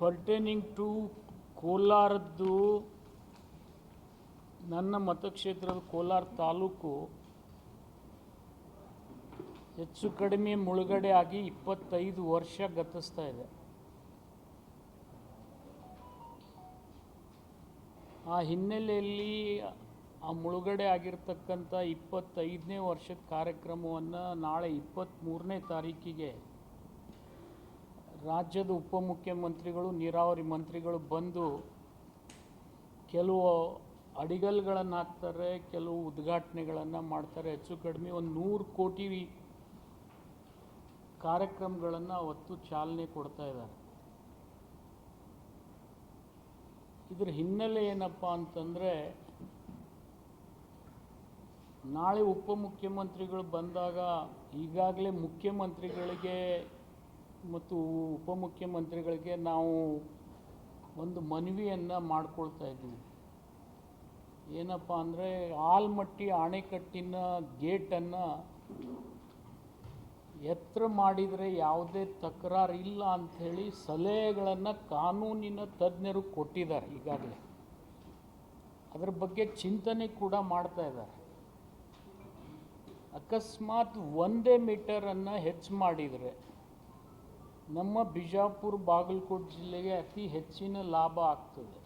Pertaining to ಕೋಲಾರದ್ದು ನನ್ನ ಮತಕ್ಷೇತ್ರದ ಕೋಲಾರ ತಾಲೂಕು ಹೆಚ್ಚು ಕಡಿಮೆ ಮುಳುಗಡೆ ಆಗಿ ಇಪ್ಪತ್ತೈದು ವರ್ಷ ಗತಿಸ್ತಾ ಇದೆ. ಆ ಹಿನ್ನೆಲೆಯಲ್ಲಿ ಆ ಮುಳುಗಡೆ ಆಗಿರ್ತಕ್ಕಂಥ ಇಪ್ಪತ್ತೈದನೇ ವರ್ಷದ ಕಾರ್ಯಕ್ರಮವನ್ನು ನಾಳೆ ಇಪ್ಪತ್ತ್ಮೂರನೇ ತಾರೀಕಿಗೆ ರಾಜ್ಯದ ಉಪಮುಖ್ಯಮಂತ್ರಿಗಳು, ನೀರಾವರಿ ಮಂತ್ರಿಗಳು ಬಂದು ಕೆಲವು ಅಡಿಗಲ್ಗಳನ್ನು ಹಾಕ್ತಾರೆ ಕೆಲವು ಉದ್ಘಾಟನೆಗಳನ್ನು ಮಾಡ್ತಾರೆ. ಹೆಚ್ಚು ಕಡಿಮೆ ಒಂದು ನೂರು ಕೋಟಿ ಕಾರ್ಯಕ್ರಮಗಳನ್ನು ಅವತ್ತು ಚಾಲನೆ ಕೊಡ್ತಾ ಇದ್ದಾರೆ. ಇದ್ರ ಹಿನ್ನೆಲೆ ಏನಪ್ಪ ಅಂತಂದರೆ, ನಾಳೆ ಉಪಮುಖ್ಯಮಂತ್ರಿಗಳು ಬಂದಾಗ ಈಗಾಗಲೇ ಮುಖ್ಯಮಂತ್ರಿಗಳಿಗೆ ಮತ್ತು ಉಪಮುಖ್ಯಮಂತ್ರಿಗಳಿಗೆ ನಾವು ಒಂದು ಮನವಿಯನ್ನು ಮಾಡ್ಕೊಳ್ತಾ ಇದ್ದೀವಿ. ಏನಪ್ಪ ಅಂದರೆ ಆಲ್ಮಟ್ಟಿ ಅಣೆಕಟ್ಟಿನ ಗೇಟನ್ನು ಎತ್ತರ ಮಾಡಿದರೆ ಯಾವುದೇ ತಕರಾರು ಇಲ್ಲ ಅಂಥೇಳಿ ಸಲಹೆಗಳನ್ನು ಕಾನೂನಿನ ತಜ್ಞರು ಕೊಟ್ಟಿದ್ದಾರೆ ಈಗಾಗಲೇ. ಅದ್ರ ಬಗ್ಗೆ ಚಿಂತನೆ ಕೂಡ ಮಾಡ್ತಾ ಇದ್ದಾರೆ. ಅಕಸ್ಮಾತ್ ಒಂದೇ ಮೀಟರನ್ನು ಹೆಚ್ಚು ಮಾಡಿದರೆ ನಮ್ಮ ಬಿಜಾಪುರ ಬಾಗಲಕೋಟೆ ಜಿಲ್ಲೆಗೆ ಅತಿ ಹೆಚ್ಚಿನ ಲಾಭ ಆಗ್ತದೆ.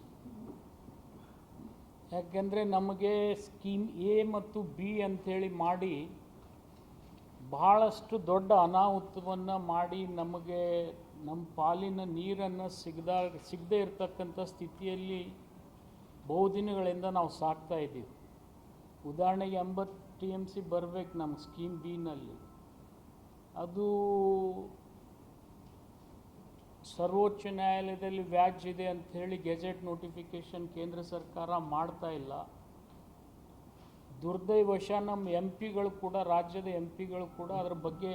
ಯಾಕೆಂದರೆ ನಮಗೆ ಸ್ಕೀಮ್ ಎ ಮತ್ತು ಬಿ ಅಂಥೇಳಿ ಮಾಡಿ ಬಹಳಷ್ಟು ದೊಡ್ಡ ಅನಾಹುತವನ್ನು ಮಾಡಿ ನಮಗೆ ನಮ್ಮ ಪಾಲಿನ ನೀರನ್ನು ಸಿಗದ, ಸಿಗದೇ ಇರತಕ್ಕಂಥ ಸ್ಥಿತಿಯಲ್ಲಿ ಬಹುದಿನಗಳಿಂದ ನಾವು ಸಾಕ್ತಾ ಇದ್ದೀವಿ. ಉದಾಹರಣೆಗೆ ಎಂಬತ್ತು ಟಿ ಎಂ ಸಿ ಬರಬೇಕು ನಮ್ಮ ಸ್ಕೀಮ್ ಬಿನಲ್ಲಿ ಅದು ಸರ್ವೋಚ್ಚ ನ್ಯಾಯಾಲಯದಲ್ಲಿ ವ್ಯಾಜ್ ಇದೆ ಅಂತ ಹೇಳಿ ಗೆಜೆಟ್ ನೋಟಿಫಿಕೇಶನ್ ಕೇಂದ್ರ ಸರ್ಕಾರ ಮಾಡ್ತಾ ಇಲ್ಲ. ದುರ್ದೈವಶ ನಮ್ಮ ಎಂ ಪಿಗಳು ಕೂಡ, ರಾಜ್ಯದ ಎಂ ಪಿಗಳು ಕೂಡ ಅದರ ಬಗ್ಗೆ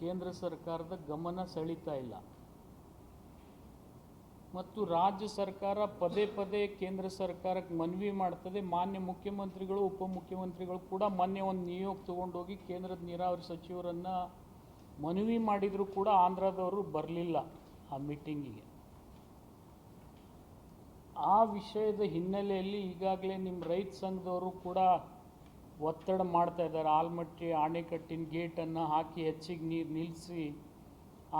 ಕೇಂದ್ರ ಸರ್ಕಾರದ ಗಮನ ಸೆಳೀತಾ ಇಲ್ಲ. ಮತ್ತು ರಾಜ್ಯ ಸರ್ಕಾರ ಪದೇ ಪದೇ ಕೇಂದ್ರ ಸರ್ಕಾರಕ್ಕೆ ಮನವಿ ಮಾಡ್ತದೆ. ಮಾನ್ಯ ಮುಖ್ಯಮಂತ್ರಿಗಳು, ಉಪಮುಖ್ಯಮಂತ್ರಿಗಳು ಕೂಡ ಮೊನ್ನೆ ಒಂದು ನಿಯೋಗ ತೊಗೊಂಡೋಗಿ ಕೇಂದ್ರದ ನೀರಾವರಿ ಸಚಿವರನ್ನು ಮನವಿ ಮಾಡಿದರೂ ಕೂಡ ಆಂಧ್ರದವರು ಬರಲಿಲ್ಲ. ಆ ಮೀಟಿಂಗಿಗೆ. ಆ ವಿಷಯದ ಹಿನ್ನೆಲೆಯಲ್ಲಿ ಈಗಾಗಲೇ ನಿಮ್ಮ ರೈತ ಸಂಘದವರು ಕೂಡ ಒತ್ತಡ ಮಾಡ್ತಾ ಇದ್ದಾರೆ. ಆಲ್ಮಟ್ಟಿ ಆಣೆಕಟ್ಟಿನ ಗೇಟನ್ನು ಹಾಕಿ ಹೆಚ್ಚಿಗೆ ನೀರು ನಿಲ್ಲಿಸಿ,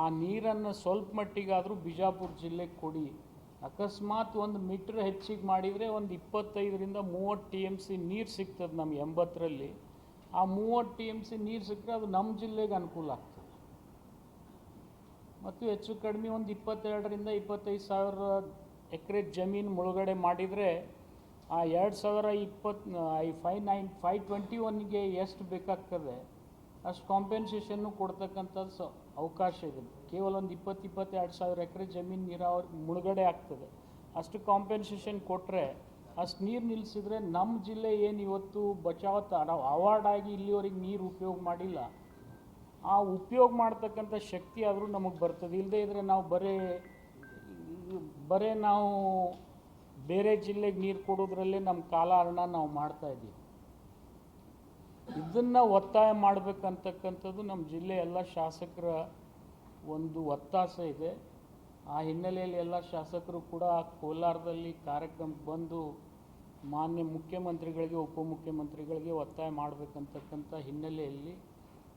ಆ ನೀರನ್ನು ಸ್ವಲ್ಪ ಮಟ್ಟಿಗಾದರೂ ಬಿಜಾಪುರ ಜಿಲ್ಲೆಗೆ ಕೊಡಿ. ಅಕಸ್ಮಾತ್ ಒಂದು ಮೀಟ್ರ್ ಹೆಚ್ಚಿಗೆ ಮಾಡಿದರೆ ಒಂದು ಇಪ್ಪತ್ತೈದರಿಂದ ಮೂವತ್ತು ಟಿ ಎಂ ಸಿ ನೀರು ಸಿಗ್ತದೆ ನಮ್ಗೆ ಎಂಬತ್ತರಲ್ಲಿ. ಆ ಮೂವತ್ತು ಟಿ ಎಂ ಸಿ ನೀರು ಸಿಕ್ಕರೆ ಅದು ನಮ್ಮ ಜಿಲ್ಲೆಗೆ ಅನುಕೂಲ ಆಗ್ತದೆ. ಮತ್ತು ಹೆಚ್ಚು ಕಡಿಮೆ ಒಂದು ಇಪ್ಪತ್ತೆರಡರಿಂದ ಇಪ್ಪತ್ತೈದು ಸಾವಿರ ಎಕರೆ ಜಮೀನು ಮುಳುಗಡೆ ಮಾಡಿದರೆ ಆ ಎರಡು ಸಾವಿರ ಇಪ್ಪತ್ತು ಐ ಫೈ ನೈನ್ ಫೈ ಟ್ವೆಂಟಿ ಒನ್ಗೆ ಎಷ್ಟು ಬೇಕಾಗ್ತದೆ? ಅಷ್ಟು ಕಾಂಪೆನ್ಸೇಷನ್ನು ಕೊಡ್ತಕ್ಕಂಥದ್ದು ಸ, ಅವಕಾಶ ಇದೆ. ಕೇವಲ ಒಂದು ಇಪ್ಪತ್ತು, ಇಪ್ಪತ್ತೆರಡು ಸಾವಿರ ಎಕರೆ ಜಮೀನು ನೀರಾವರಿ ಮುಳುಗಡೆ ಆಗ್ತದೆ. ಅಷ್ಟು ಕಾಂಪೆನ್ಸೇಷನ್ ಕೊಟ್ಟರೆ ಅಷ್ಟು ನೀರು ನಿಲ್ಲಿಸಿದ್ರೆ ನಮ್ಮ ಜಿಲ್ಲೆ ಏನು ಇವತ್ತು ಬಚಾವತ್ತ ನಾವು ಅವಾರ್ಡ್ ಆಗಿ ಇಲ್ಲಿವರೆಗೆ ನೀರು ಉಪಯೋಗ ಮಾಡಿಲ್ಲ. ಆ ಉಪಯೋಗ ಮಾಡ್ತಕ್ಕಂಥ ಶಕ್ತಿ ಆದರೂ ನಮಗೆ ಬರ್ತದೆ. ಇಲ್ಲದೇ ಇದ್ದರೆ ನಾವು ಬರೀ ಬರೀ ನಾವು ಬೇರೆ ಜಿಲ್ಲೆಗೆ ನೀರು ಕೊಡೋದ್ರಲ್ಲೇ ನಮ್ಮ ಕಾಲಹರಣ ನಾವು ಮಾಡ್ತಾ ಇದ್ದೀವಿ. ಇದನ್ನು ಒತ್ತಾಯ ಮಾಡಬೇಕಂತಕ್ಕಂಥದ್ದು ನಮ್ಮ ಜಿಲ್ಲೆ ಎಲ್ಲ ಶಾಸಕರ ಒಂದು ಒತ್ತಾಸೆ ಇದೆ. ಆ ಹಿನ್ನೆಲೆಯಲ್ಲಿ ಎಲ್ಲ ಶಾಸಕರು ಕೂಡ ಕೋಲಾರದಲ್ಲಿ ಕಾರ್ಯಕ್ರಮಕ್ಕೆ ಬಂದು ಮಾನ್ಯ ಮುಖ್ಯಮಂತ್ರಿಗಳಿಗೆ, ಉಪಮುಖ್ಯಮಂತ್ರಿಗಳಿಗೆ ಒತ್ತಾಯ ಮಾಡಬೇಕಂತಕ್ಕಂಥ ಹಿನ್ನೆಲೆಯಲ್ಲಿ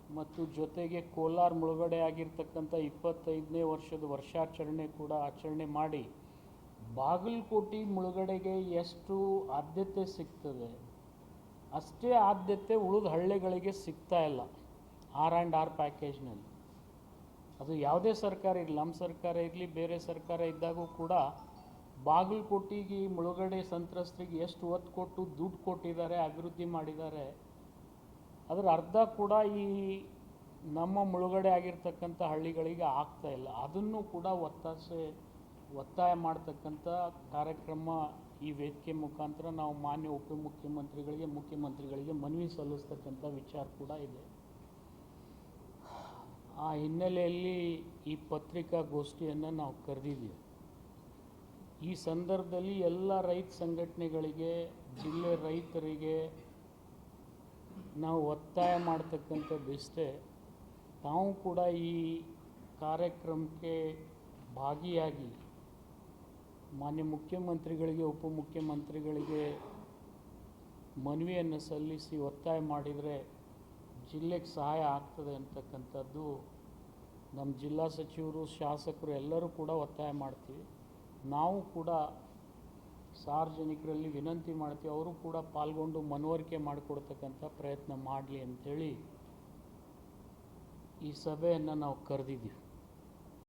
ಮತ್ತು ಜೊತೆಗೆ ಕೋಲಾರ ಮುಳುಗಡೆ ಆಗಿರ್ತಕ್ಕಂಥ ಇಪ್ಪತ್ತೈದನೇ ವರ್ಷದ ವರ್ಷಾಚರಣೆ ಕೂಡ ಆಚರಣೆ ಮಾಡಿ ಬಾಗಲಕೋಟೆ ಮುಳುಗಡೆಗೆ ಎಷ್ಟು ಆದ್ಯತೆ ಸಿಗ್ತದೆ? ಅಷ್ಟೇ ಆದ್ಯತೆ ಉಳಿದ ಹಳ್ಳಿಗಳಿಗೆ ಸಿಗ್ತಾ ಇಲ್ಲ ಆರ್ ಆ್ಯಂಡ್ ಆರ್ ಪ್ಯಾಕೇಜ್ನಲ್ಲಿ ಅದು ಯಾವುದೇ ಸರ್ಕಾರ ಇರಲಿ, ನಮ್ಮ ಸರ್ಕಾರ ಇರಲಿ, ಬೇರೆ ಸರ್ಕಾರ ಇದ್ದಾಗೂ ಕೂಡ ಬಾಗಲಕೋಟೆಗೆ ಮುಳುಗಡೆ ಸಂತ್ರಸ್ತರಿಗೆ ಎಷ್ಟು ಒತ್ತು ಕೊಟ್ಟು ದುಡ್ಡು ಕೊಟ್ಟಿದ್ದಾರೆ, ಅಭಿವೃದ್ಧಿ ಮಾಡಿದ್ದಾರೆ ಅದರ ಅರ್ಧ ಕೂಡ ಈ ನಮ್ಮ ಮುಳುಗಡೆ ಆಗಿರ್ತಕ್ಕಂಥ ಹಳ್ಳಿಗಳಿಗೆ ಆಗ್ತಾ ಇಲ್ಲ. ಅದನ್ನು ಕೂಡ ಒತ್ತಾಸೆ, ಒತ್ತಾಯ ಮಾಡ್ತಕ್ಕಂಥ ಕಾರ್ಯಕ್ರಮ ಈ ವೇದಿಕೆ ಮುಖಾಂತರ ನಾವು ಮಾನ್ಯ ಉಪಮುಖ್ಯಮಂತ್ರಿಗಳಿಗೆ ಮುಖ್ಯಮಂತ್ರಿಗಳಿಗೆ ಮನವಿ ಸಲ್ಲಿಸ್ತಕ್ಕಂಥ ವಿಚಾರ ಕೂಡ ಇದೆ. ಆ ಹಿನ್ನೆಲೆಯಲ್ಲಿ ಈ ಪತ್ರಿಕಾಗೋಷ್ಠಿಯನ್ನು ನಾವು ಕರೆದಿದ್ದೀವಿ. ಈ ಸಂದರ್ಭದಲ್ಲಿ ಎಲ್ಲ ರೈತ ಸಂಘಟನೆಗಳಿಗೆ, ಜಿಲ್ಲೆ ರೈತರಿಗೆ ನಾವು ಒತ್ತಾಯ ಮಾಡ್ತಕ್ಕಂಥದ್ದು ಇಷ್ಟೇ ತಾವು ಕೂಡ ಈ ಕಾರ್ಯಕ್ರಮಕ್ಕೆ ಭಾಗಿಯಾಗಿ ಮಾನ್ಯ ಮುಖ್ಯಮಂತ್ರಿಗಳಿಗೆ, ಉಪಮುಖ್ಯಮಂತ್ರಿಗಳಿಗೆ ಮನವಿಯನ್ನು ಸಲ್ಲಿಸಿ ಒತ್ತಾಯ ಮಾಡಿದರೆ ಜಿಲ್ಲೆಗೆ ಸಹಾಯ ಆಗ್ತದೆ ಅಂತಕ್ಕಂಥದ್ದು ನಮ್ಮ ಜಿಲ್ಲಾ ಸಚಿವರು, ಶಾಸಕರು ಎಲ್ಲರೂ ಕೂಡ ಒತ್ತಾಯ ಮಾಡ್ತೀವಿ. ನಾವು ಕೂಡ ಸಾರ್ವಜನಿಕರಲ್ಲಿ ವಿನಂತಿ ಮಾಡ್ತೀವಿ, ಅವರು ಕೂಡ ಪಾಲ್ಗೊಂಡು ಮನವರಿಕೆ ಮಾಡಿಕೊಡ್ತಕ್ಕಂಥ ಪ್ರಯತ್ನ ಮಾಡಲಿ ಅಂಥೇಳಿ ಈ ಸಭೆಯನ್ನು ನಾವು ಕರೆದಿದ್ದೀವಿ.